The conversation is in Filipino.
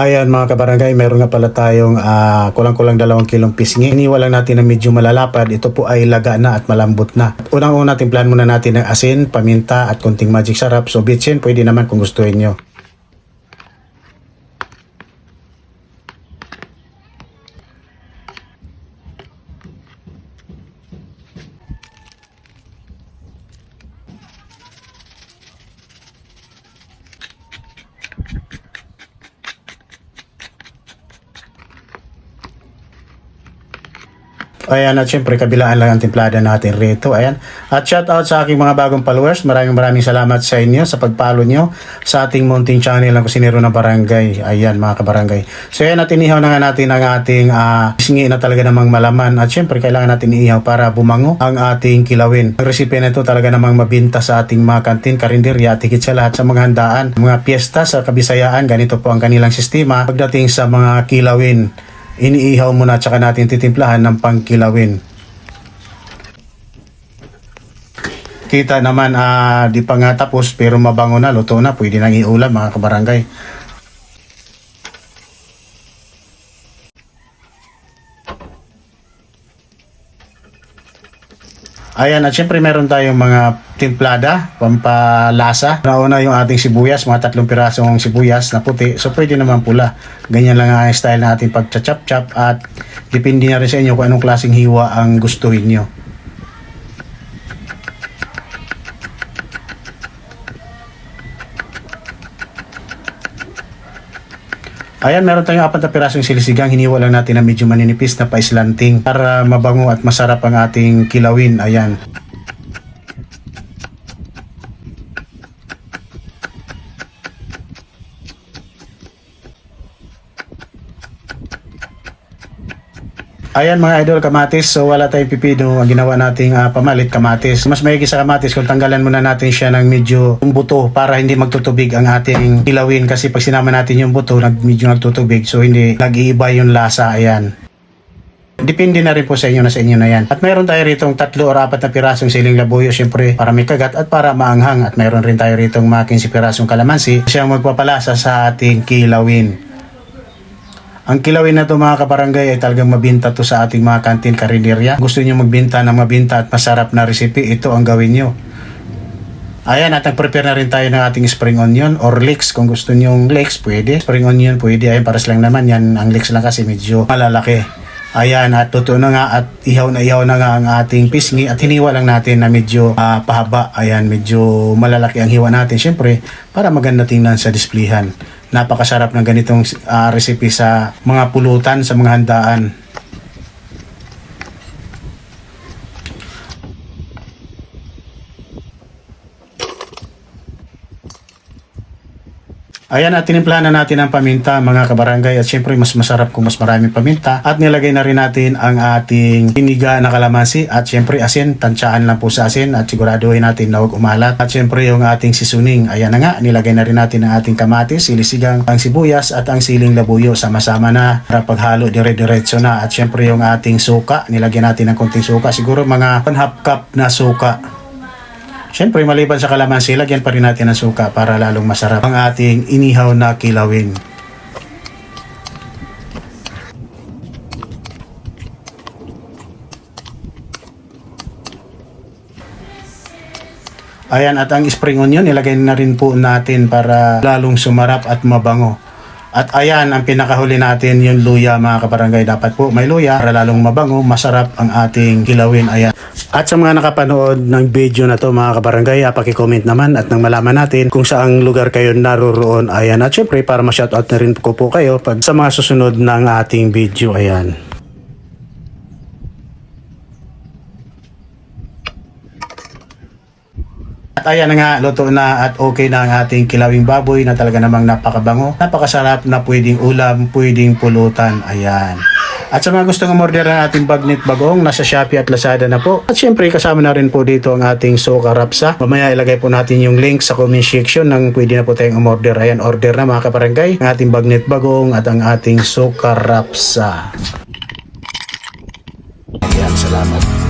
Ayan mga kabarangay, meron nga pala tayong ah, kulang-kulang dalawang kilong pisngi. Iniwa lang natin na medyo malalapad. Ito po ay laga na at malambot na. Unang-una timplan muna natin ng asin, paminta at konting magic sarap. So bitsin, pwede naman kung gustuhin nyo. Ayan, at syempre, kabilaan lang ang timplada natin rito. Ayan. At shout out sa aking mga bagong followers. Maraming maraming salamat sa inyo sa pagpalo nyo sa ating mounting channel ng Kusinero ng Barangay. Ayan, mga kabarangay. So, ayan, at inihaw na nga natin ang ating uh, singi na talaga namang malaman. At syempre, kailangan natin iihaw para bumango ang ating kilawin. Ang recipe na ito talaga namang mabinta sa ating mga kantin, karinderya, at higit sa lahat sa mga handaan. Mga piyesta sa kabisayaan, ganito po ang kanilang sistema pagdating sa mga kilawin iniihaw muna at saka natin titimplahan ng pangkilawin. Kita naman ah, di pa nga tapos pero mabango na, luto na, pwede nang iulam mga kabarangay. Ayan, at syempre meron tayong mga timplada, pampalasa. Nauna yung ating sibuyas, mga tatlong pirasong sibuyas na puti. So pwede naman pula. Ganyan lang ang style na ating pagcha-chop-chop at depende na rin sa inyo kung anong klaseng hiwa ang gustuhin nyo. Ayan, meron tayong apat na pirasong silisigang. Hiniwa lang natin na medyo maninipis na paislanting para mabango at masarap ang ating kilawin. Ayan. Ayan mga idol, kamatis. So wala tayong pipino. Ang ginawa nating ah, pamalit, kamatis. Mas maigi sa kamatis kung tanggalan muna natin siya ng medyo buto para hindi magtutubig ang ating kilawin. Kasi pag sinama natin yung buto, nag, medyo nagtutubig. So hindi nag-iiba yung lasa. Ayan. Depende na rin po sa inyo na sa inyo na yan. At mayroon tayo rito tatlo o apat na pirasong siling labuyo syempre para may kagat at para maanghang. At mayroon rin tayo rito mga 15 pirasong kalamansi. Siyang magpapalasa sa ating kilawin. Ang kilawin na to mga kabarangay ay talagang mabinta to sa ating mga kantin karinderya. Gusto niyo magbinta ng mabinta at masarap na recipe, ito ang gawin niyo. Ayan, at nag-prepare na rin tayo ng ating spring onion or leeks. Kung gusto niyo yung leeks, pwede. Spring onion, pwede. Ayan, pares lang naman yan. Ang leeks lang kasi medyo malalaki. Ayan, at totoo na nga at ihaw na ihaw na nga ang ating pisngi at hiniwa lang natin na medyo ah, pahaba. Ayan, medyo malalaki ang hiwa natin. Siyempre, para maganda tingnan sa displayhan. Napakasarap ng ganitong ah, recipe sa mga pulutan, sa mga handaan. Ayan at tinimplahan na natin ang paminta mga kabarangay. At syempre mas masarap kung mas maraming paminta. At nilagay na rin natin ang ating piniga na kalamansi. At syempre asin, tansyaan lang po sa asin. At siguraduhin natin na huwag umalat. At syempre yung ating sisuning. Ayan na nga, nilagay na rin natin ang ating kamatis, silisigang, ang sibuyas at ang siling labuyo. Sama-sama na para paghalo dire-diretso na. At syempre yung ating suka, nilagyan natin ng konting suka, siguro mga 1 half cup na suka Siyempre, maliban sa kalamansi, lagyan pa rin natin ng suka para lalong masarap ang ating inihaw na kilawin. Ayan, at ang spring onion, nilagay na rin po natin para lalong sumarap at mabango. At ayan, ang pinakahuli natin yung luya mga kabarangay. Dapat po may luya para lalong mabango, masarap ang ating kilawin. Ayan. At sa mga nakapanood ng video na to mga kabarangay, ah, paki-comment naman at nang malaman natin kung saang lugar kayo naroroon. Ayan. At syempre para ma-shoutout na rin ko po kayo pag sa mga susunod ng ating video. Ayan. At ayan na nga, luto na at okay na ang ating kilawing baboy na talaga namang napakabango. Napakasarap na pwedeng ulam, pwedeng pulutan. Ayan. At sa mga gustong umorder ng ating bagnet bagong, nasa Shopee at Lazada na po. At syempre, kasama na rin po dito ang ating Soka Rapsa. Mamaya ilagay po natin yung link sa comment section ng pwede na po tayong umorder. Ayan, order na mga kaparangay. Ang ating bagnet bagong at ang ating Soka Rapsa. Ayan, salamat.